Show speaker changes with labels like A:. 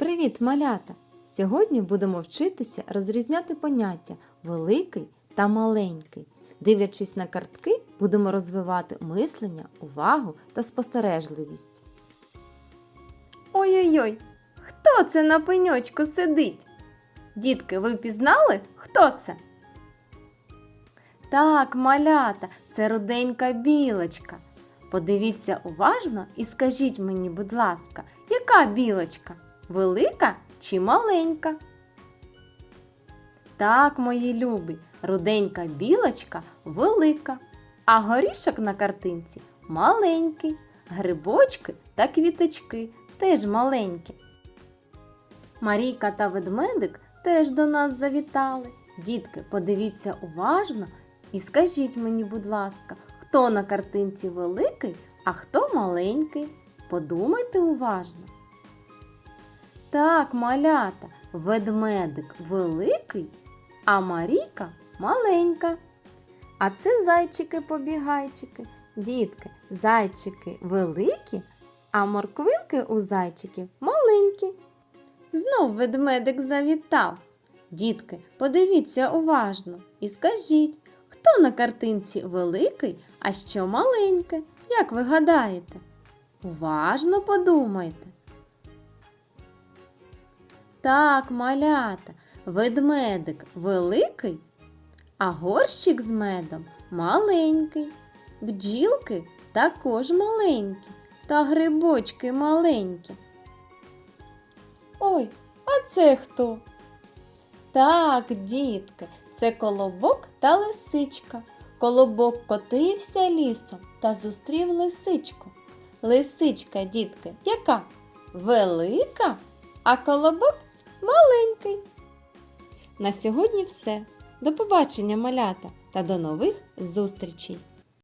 A: Привіт, малята! Сьогодні будемо вчитися розрізняти поняття великий та маленький. Дивлячись на картки, будемо розвивати мислення, увагу та спостережливість.
B: Ой-ой-ой, хто це на пеньочку сидить? Дітки, ви впізнали, хто це? Так, малята, це руденька білочка. Подивіться уважно і скажіть мені, будь ласка, яка білочка? Велика чи маленька? Так, мої любі, руденька білочка велика, а горішок на картинці маленький, грибочки та квіточки теж маленькі. Марійка та ведмедик теж до нас завітали. Дітки, подивіться уважно і скажіть мені, будь ласка, хто на картинці великий, а хто маленький? Подумайте уважно. Так, малята, ведмедик великий, а Марійка маленька. А це зайчики-побігайчики. Дітки, зайчики великі, а морквинки у зайчиків маленькі. Знов ведмедик завітав. Дітки, подивіться уважно і скажіть, хто на картинці великий, а що маленьке? Як ви гадаєте? Уважно подумайте. Так, малята, ведмедик великий, а горщик з медом маленький. Бджілки також маленькі, та грибочки маленькі. Ой, а це хто? Так, дітки, це колобок та лисичка. Колобок котився лісом та зустрів лисичку. Лисичка, дітки, яка? Велика, а колобок маленький. На сьогодні все. До побачення, малята, та до нових зустрічей!